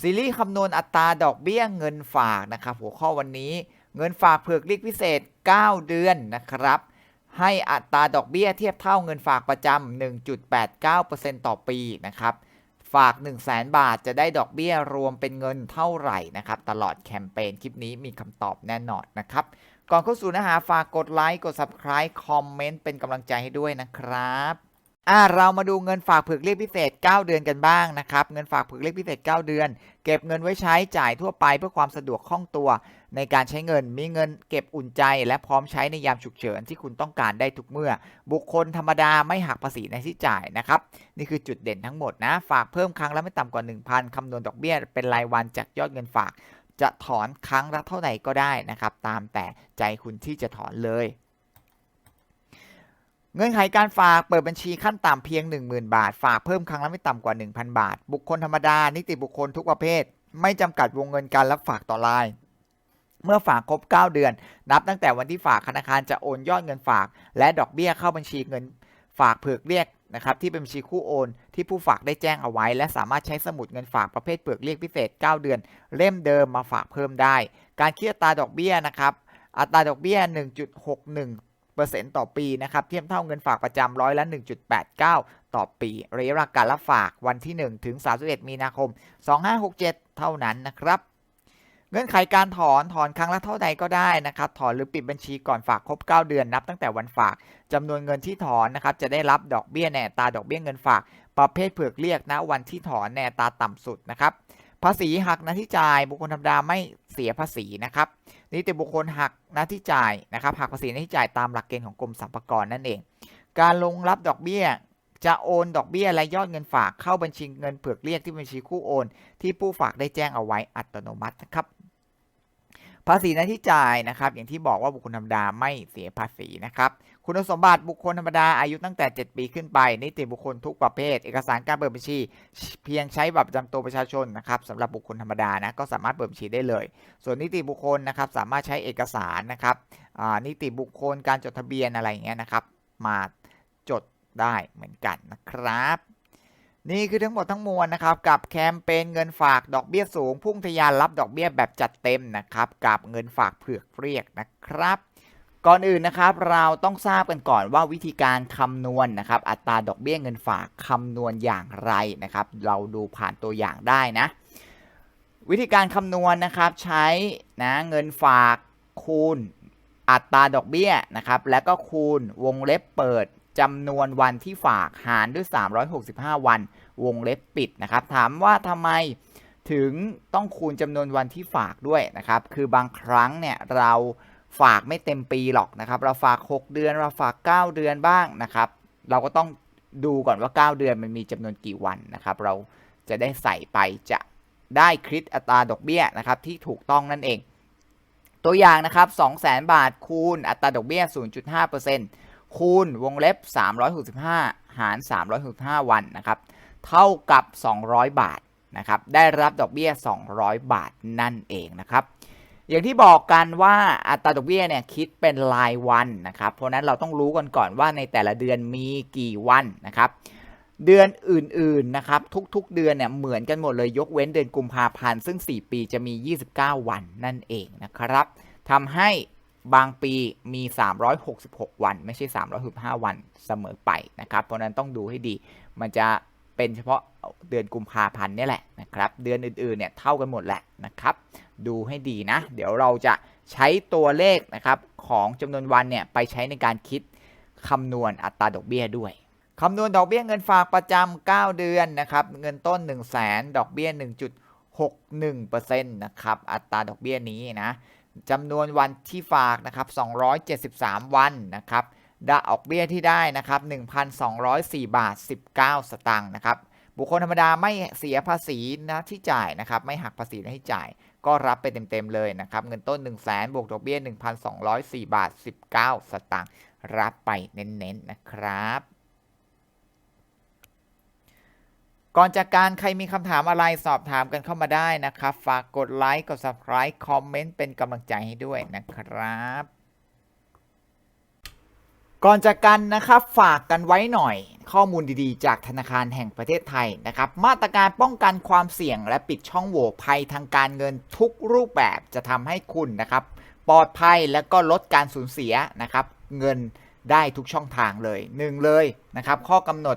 ซีรีส์คำนวณอัตราดอกเบี้ยเงินฝากนะครับ หัวข้อวันนี้เงินฝากเผือกเรียกพิเศษ 9 เดือนนะครับ ให้อัตราดอกเบี้ยเทียบเท่าเงินฝากประจำ 1.89%ต่อปีนะครับ ฝาก 1 0 0 0 0แบาทจะได้ดอกเบี้ยรวมเป็นเงินเท่าไหร่นะครับ ตลอดแคมเปญคลิปนี้มีคำตอบแน่นอนนะครับ ก่อนเข้าสู่เนื้อหาฝากกดไลค์ กด Subscribe คอมเมนต์เป็นกำลังใจให้ด้วยนะครับ อ่าเรามาดูเงินฝากเผือกเรียกพิเศษ 9 เดือนกันบ้างนะครับ เงินฝากเผือกเรียกพิเศษ 9 เดือน เก็บเงินไว้ใช้จ่ายทั่วไปเพื่อความสะดวกคล่องตัว ในการใช้เงินมีเงินเก็บอุ่นใจ และพร้อมใช้ในยามฉุกเฉินที่คุณต้องการได้ทุกเมื่อ บุคคลธรรมดาไม่หักภาษีในที่จ่ายนะครับ นี่คือจุดเด่นทั้งหมดนะ ฝากเพิ่มครั้งละไม่ต่ำกว่า 1,000คำนวณดอกเบี้ยเป็นรายวันจากยอดเงินฝาก จะถอนครั้งละเท่าไหร่ก็ได้นะครับ ตามแต่ใจคุณที่จะถอนเลย เงื่อนไขการฝากเปิดบัญชีขั้นต่ำเพียง 10,000 บาท ฝากเพิ่มครั้งละไม่ต่ำกว่า 1,000 บาท บุคคลธรรมดา นิติบุคคลทุกประเภท ไม่จำกัดวงเงินการรับฝากต่อราย เมื่อฝากครบ 9 เดือน นับตั้งแต่วันที่ฝากธนาคารจะโอนยอดเงินฝาก และดอกเบี้ยเข้าบัญชีเงินฝากเผือกเรียกนะครับที่เป็นบัญชีคู่โอน ที่ผู้ฝากได้แจ้งเอาไว้ และสามารถใช้สมุดเงินฝากประเภทเผือกเรียกพิเศษ 9 เดือน เล่มเดิมมาฝากเพิ่มได้ การคิดอัตราดอกเบี้ยนะครับอัตราดอกเบี้ย 1.61 เปอร์เซ็นต์ต่อปีนะครับเทียบเท่าเงินฝากประจำร้อยละ 1.89 ต่อปีระยะเวลาการรับฝากวันที่ 1 ถึง 31 มีนาคม 2567 เท่านั้นนะครับเงื่อนไขการถอนถอนครั้งละเท่าใดก็ได้นะครับ ถอนหรือปิดบัญชีก่อนฝากครบ 9 เดือนนับตั้งแต่วันฝากจำนวนเงินที่ถอนนะครับ จะได้รับดอกเบี้ยในตาดอกเบี้ยเงินฝาก ประเภทเผือกเรียกนะวันที่ถอนในตาต่ำสุดนะครับ ภาษีหักหน้าที่จ่ายบุคคลธรรมดาไม่เสียภาษีนะครับนิติบุคคลหักหน้าที่จ่ายนะครับหักภาษีหน้าที่จ่ายตามหลักเกณฑ์ของกรมสรรพากรนั่นเอง การลงรับดอกเบี้ย จะโอนดอกเบี้ยและยอดเงินฝากเข้าบัญชีเงินเผือกเรียกที่บัญชีคู่โอน ที่ผู้ฝากได้แจ้งเอาไว้อัตโนมัตินะครับ ภาษีหน้าที่จ่ายนะครับ อย่างที่บอกว่าบุคคลธรรมดาไม่เสียภาษีนะครับ คุณสมบัติบุคคลธรรมดาอายุตั้งแต่ 7 ปีขึ้นไป นิติบุคคลทุกประเภท เอกสารการเปิดบัญชี เพียงใช้บัตรประจำตัวประชาชนนะครับสำหรับบุคคลธรรมดานะก็สามารถเปิดบัญชีได้เลย ส่วนนิติบุคคลนะครับสามารถใช้เอกสารนะครับนิติบุคคลการจดทะเบียนอะไรอย่างเงี้ยนะครับ มาจดได้เหมือนกันนะครับ นี่คือทั้งหมดทั้งมวลนะครับกับแคมเปญเงินฝากดอกเบี้ยสูง พุ่งทะยานรับดอกเบี้ยแบบจัดเต็มนะครับกับเงินฝากเผือกเรียกนะครับ ก่อนอื่นนะครับเราต้องทราบกันก่อนว่าวิธีการคำนวณนะครับอัตราดอกเบี้ยเงินฝากคำนวณอย่างไรนะครับเราดูผ่านตัวอย่างได้นะวิธีการคำนวณนะครับใช้นะเงินฝากคูณอัตราดอกเบี้ยนะครับแล้วก็คูณวงเล็บเปิด จำนวนวันที่ฝากหารด้วย 365 วันวงเล็บปิดนะครับ ถามว่าทำไมถึงต้องคูณจำนวนวันที่ฝากด้วยนะครับ คือบางครั้งเนี่ยเราฝากไม่เต็มปีหรอกนะครับ เราฝาก 6 เดือน เราฝาก 9 เดือนบ้างนะครับ เราก็ต้องดูก่อนว่า 9 เดือนมันมีจำนวนกี่วันนะครับ เราจะได้ใส่ไปจะได้คริดอัตราดอกเบี้ยนะครับที่ถูกต้องนั่นเอง ตัวอย่างนะครับ 200,000 บาทคูณอัตราดอกเบี้ย 0.5% คูณวงเล็บ 365 หาร 365 วันนะครับเท่ากับ 200 บาทนะครับได้รับดอกเบี้ย 200 บาทนั่นเองนะครับอย่างที่บอกกันว่าอัตราดอกเบี้ยเนี่ยคิดเป็นรายวันนะครับ เพราะนั้นเราต้องรู้กันก่อนว่าในแต่ละเดือนมีกี่วันนะครับ เดือนอื่นๆนะครับทุกๆเดือนเนี่ยเหมือนกันหมดเลยยกเว้นเดือนกุมภาพันธ์ซึ่ง 4 ปีจะมี 29 วันนั่นเองนะครับทำให้ บางปีมี 366 วัน ไม่ใช่ 365 วันเสมอไปนะครับ เพราะนั้นต้องดูให้ดี มันจะเป็นเฉพาะเดือนกุมภาพันธ์นี่แหละนะครับ เดือนอื่นๆเนี่ยเท่ากันหมดแหละนะครับ ดูให้ดีนะ เดี๋ยวเราจะใช้ตัวเลขนะครับของจำนวนวันเนี่ยไปใช้ในการคิดคำนวณอัตราดอกเบี้ยด้วยคำนวณดอกเบี้ยเงินฝากประจำ9 เดือนนะครับ เงินต้น 1 0 0 0 0แสนดอกเบี้ย 1.61%นะครับ อัตราดอกเบี้ยนี้นะ จำนวนวันที่ฝากนะครับ 273 วันนะครับดอกออกเบี้ยที่ได้นะครับ 1,204 บาท 19 สตางค์นะครับ บุคคลธรรมดาไม่เสียภาษีนะที่จ่ายนะครับ ไม่หักภาษีนะที่จ่าย ก็รับไปเต็มๆเลยนะครับ เงินต้น 1 0 0 0 0แสนบวกดอกเบี้ย 1,204 บาท 19 สตางค์ รับไปเน้นๆนะครับ ก่อนจากการใครมีคำถามอะไรสอบถามกันเข้ามาได้นะครับ ฝากกดไลค์กด Subscribe คอมเมนต์เป็นกำลังใจให้ด้วยนะครับ ก่อนจากกันนะครับฝากกันไว้หน่อย ข้อมูลดีๆ จากธนาคารแห่งประเทศไทยนะครับ มาตรการป้องกันความเสี่ยงและปิดช่องโหว่ภัยทางการเงินทุกรูปแบบจะทำให้คุณนะครับ ปลอดภัยและก็ลดการสูญเสียนะครับ เงินได้ทุกช่องทางเลยหนึ่งเลยนะครับ ข้อกำหนด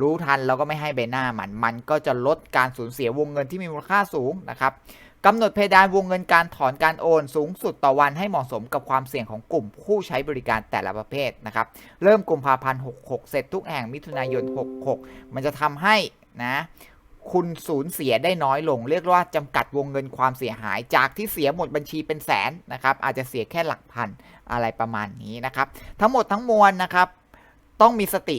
รู้ทันเราก็ไม่ให้ใบหน้ามัน มันก็จะลดการสูญเสียวงเงินที่มีมูลค่าสูงนะครับกำหนดเพดานวงเงินการถอนการโอนสูงสุดต่อวันให้เหมาะสมกับความเสี่ยงของกลุ่มผู้ใช้บริการแต่ละประเภทนะครับ เริ่มกุมภาพันธ์66 เสร็จทุกแห่งมิถุนายน 66 มันจะทำให้นะคุณสูญเสียได้น้อยลง เรียกว่าจำกัดวงเงินความเสียหายจากที่เสียหมดบัญชีเป็นแสนนะครับ อาจจะเสียแค่หลักพันอะไรประมาณนี้นะครับ ทั้งหมดทั้งมวลนะครับ ต้องมีสติ